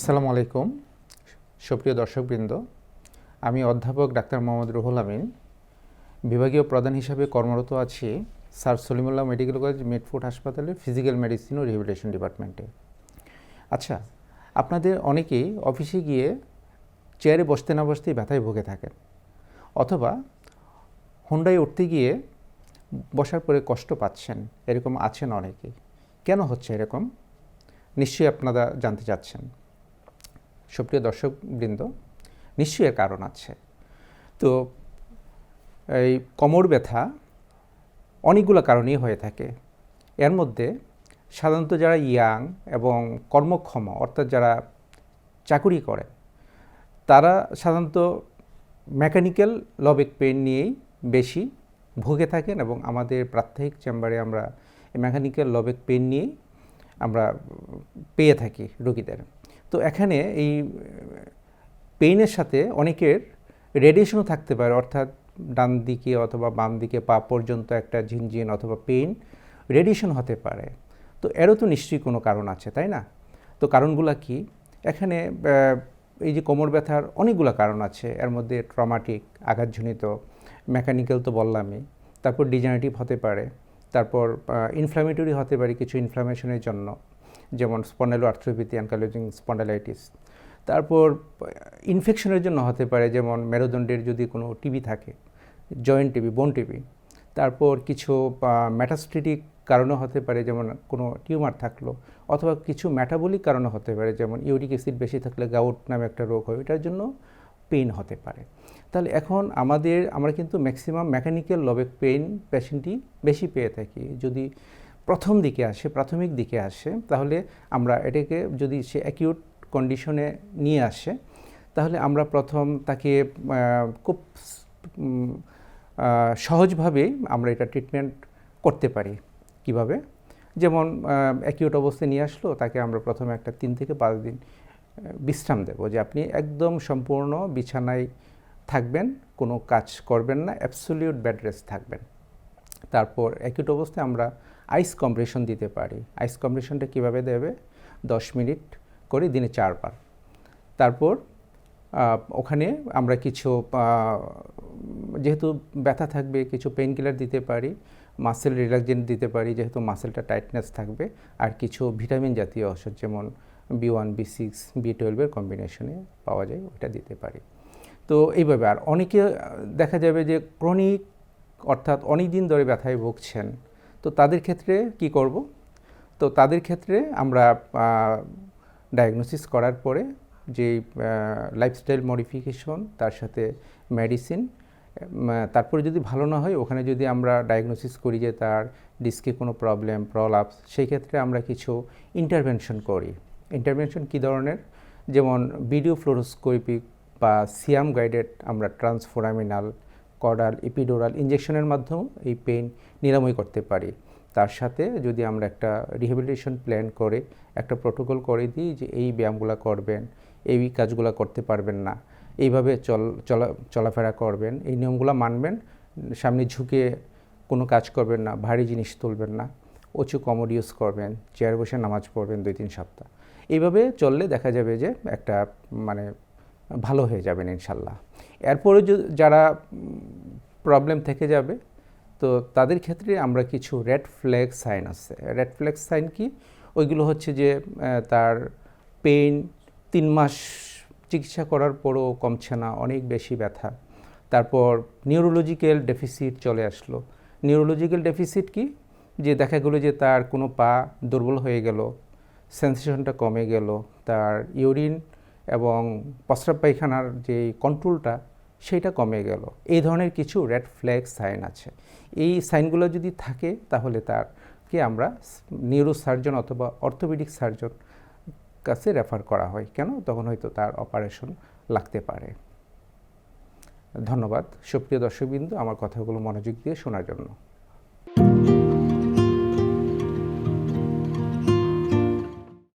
আসসালামু আলাইকুম। সুপ্রিয় দর্শকবৃন্দ, আমি অধ্যাপক ডাক্তার মোহাম্মদ রুহুল আমিন। বিভাগীয় প্রধান হিসাবে কর্মরত আছি sir Salimullah medical college Mitford হাসপাতালে ফিজিক্যাল মেডিসিন ও রিহেবিলিটেশন ডিপার্টমেন্টে। আচ্ছা আপনাদের অনেকেই অফিসে গিয়ে চেয়ারে বসতে না বসতেই ব্যথায় ভুগে থাকেন, অথবা হুন্ডায় উঠতে গিয়ে বসার পরে কষ্ট পাচ্ছেন, এরকম আছেন অনেকেই। কেন হচ্ছে এরকম? নিশ্চয়ই আপনারা জানতে চাচ্ছেন। সুপ্রিয় দর্শকবৃন্দ, নিশ্চয়ই এর কারণ আছে। তো এই কোমর ব্যথা অনেকগুলো কারণেই হয়ে থাকে। এর মধ্যে সাধারণত যারা ইয়াং এবং কর্মক্ষম, অর্থাৎ যারা চাকুরি করে, তারা সাধারণত মেকানিক্যাল লবেক পেন নিয়েই বেশি ভুগে থাকেন এবং আমাদের প্রাত্যহিক চেম্বারে আমরা মেকানিক্যাল লবেক পেন নিয়েই আমরা পেয়ে থাকি রোগীদের। তো এখানে এই পেইনের সাথে অনেকের রেডিয়েশনও থাকতে পারে, অর্থাৎ ডান দিকে অথবা বাম দিকে পা পর্যন্ত একটা ঝিনঝিন অথবা পেইন রেডিয়েশন হতে পারে। তো এরও তো নিশ্চয়ই কোনো কারণ আছে, তাই না? তো কারণগুলো কি? এখানে এই যে কোমর ব্যথার অনেকগুলো কারণ আছে। এর মধ্যে ট্রমাটিক, আঘাতজনিত, মেকানিক্যাল তো বললামই। তারপর ডিজেনারেটিভ হতে পারে। তারপর ইনফ্লামেটরি হতে পারে কিছু ইনফ্লামেশনের জন্য। যেমন স্পন্ডালো আর্থ্রোপ্যাথি অ্যানকালোজিং স্পন্ডালাইটিস তারপর ইনফেকশনের জন্য হতে পারে, যেমন মেরুদণ্ডের যদি কোনো টিবি থাকে জয়েন্ট টিবি বোন টিবি তারপর কিছু ম্যাটাস্ট্রিটিক কারণে হতে পারে, যেমন কোনো টিউমার থাকল, অথবা কিছু ম্যাটাবলিক কারণে হতে পারে, যেমন ইউরিক অ্যাসিড বেশি থাকলে গাউট নামে একটা রোগ হয়, এটার জন্য পেইন হতে পারে। তাহলে এখন আমাদের, আমরা কিন্তু maximum mechanical low back pain পেশেন্টই বেশি পেয়ে থাকি। যদি প্রথম দিকে আসে, প্রাথমিক দিকে আসে, তাহলে আমরা এটাকে যদি সে অ্যাকিউট কন্ডিশনে নিয়ে আসে, তাহলে আমরা প্রথম তাকে খুব সহজভাবেই আমরা এটা ট্রিটমেন্ট করতে পারি। কীভাবে? যেমন অ্যাকিউট অবস্থায় নিয়ে আসলো, তাকে আমরা প্রথমে একটা তিন থেকে পাঁচ দিন বিশ্রাম দেব যে আপনি একদম সম্পূর্ণ বিছানায় থাকবেন, কোনো কাজ করবেন না অ্যাবসোলিউট বেড রেস্ট থাকবেন। তারপর অ্যাকিউট অবস্থায় আমরা আইস কম্প্রেশন দিতে পারি। আইস কম্প্রেশনটা কীভাবে দেবে? দশ মিনিট করে দিনে চারবার। তারপর ওখানে আমরা কিছু যেহেতু ব্যথা থাকবে, কিছু পেন কিলার দিতে পারি মাসেল রিল্যাক্সেন্ট দিতে পারি, যেহেতু মাসেলটা টাইটনেস থাকবে, আর কিছু ভিটামিন জাতীয় ওষুধ যেমন B one B six B টুয়েলভের কম্বিনেশনে পাওয়া যায় ওটা দিতে পারি। তো এইভাবে, আর অনেকে দেখা যাবে যে ক্রনিক অর্থাৎ অনেক দিন ধরে ব্যথায় ভুগছেন তো তাদের ক্ষেত্রে কি করব? তো তাদের ক্ষেত্রে আমরা ডায়াগনোসিস করার পরে যে লাইফস্টাইল মডিফিকেশন তার সাথে মেডিসিন তারপরে যদি ভালো না হয়, ওখানে যদি আমরা ডায়াগনোসিস করি যে তার ডিস্কে কোনো প্রবলেম প্রলাপস সেই ক্ষেত্রে আমরা কিছু ইন্টারভেনশন করি। ইন্টারভেনশন কী ধরনের? যেমন ভিডিও ফ্লোরোস্কোপিক বা সিয়াম গাইডেড আমরা ট্রান্সফোরামিনাল কডাল ইপিডোরাল ইঞ্জেকশনের মাধ্যমেও এই পেইন নিরাময় করতে পারি। তার সাথে যদি আমরা একটা রিহেবিলিটেশন প্ল্যান করে, একটা প্রোটোকল করে দিই যে এই ব্যায়ামগুলো করবেন, এই কাজগুলো করতে পারবেন না, এইভাবে চল, চলা, চলাফেরা করবেন, এই নিয়মগুলো মানবেন, সামনে ঝুঁকে কোনো কাজ করবেন না, ভারী জিনিস তুলবেন না, উঁচু কমোড ইউজ করবেন চেয়ার বসে নামাজ পড়বেন দুই তিন সপ্তাহ। এইভাবে চললে দেখা যাবে যে একটা মানে ভালো হয়ে যাবেন ইনশাল্লাহ। এরপরে যারা প্রবলেম থেকে যাবে, তো তাদের ক্ষেত্রে আমরা কিছু রেড ফ্ল্যাগ সাইন আছে। রেড ফ্ল্যাগ সাইন কি? ওইগুলো হচ্ছে যে তার পেইন তিন মাস চিকিৎসা করার পরও কমছে না, অনেক বেশি ব্যথা। তারপর নিউরোলজিক্যাল ডেফিসিট চলে আসলো। নিউরোলজিক্যাল ডেফিসিট কি? যে দেখা গেলো যে তার কোনো পা দুর্বল হয়ে গেল সেন্সেশনটা কমে গেল, তার ইউরিন এবং প্রস্রাব পায়খানার যে কন্ট্রোলটা সেটা কমে গেল। এই ধরনের কিছু রেড ফ্ল্যাগ সাইন আছে। এই সাইনগুলো যদি থাকে তাহলে তারকে আমরা নিউরো সার্জন অথবা অর্থোপেডিক সার্জন কাছে রেফার করা হয়। কেন? তখন হয়তো তার অপারেশন লাগতে পারে। ধন্যবাদ। সুপ্রিয় দর্শকবিন্দু, আমার কথাগুলো মনোযোগ দিয়ে শোনার জন্য।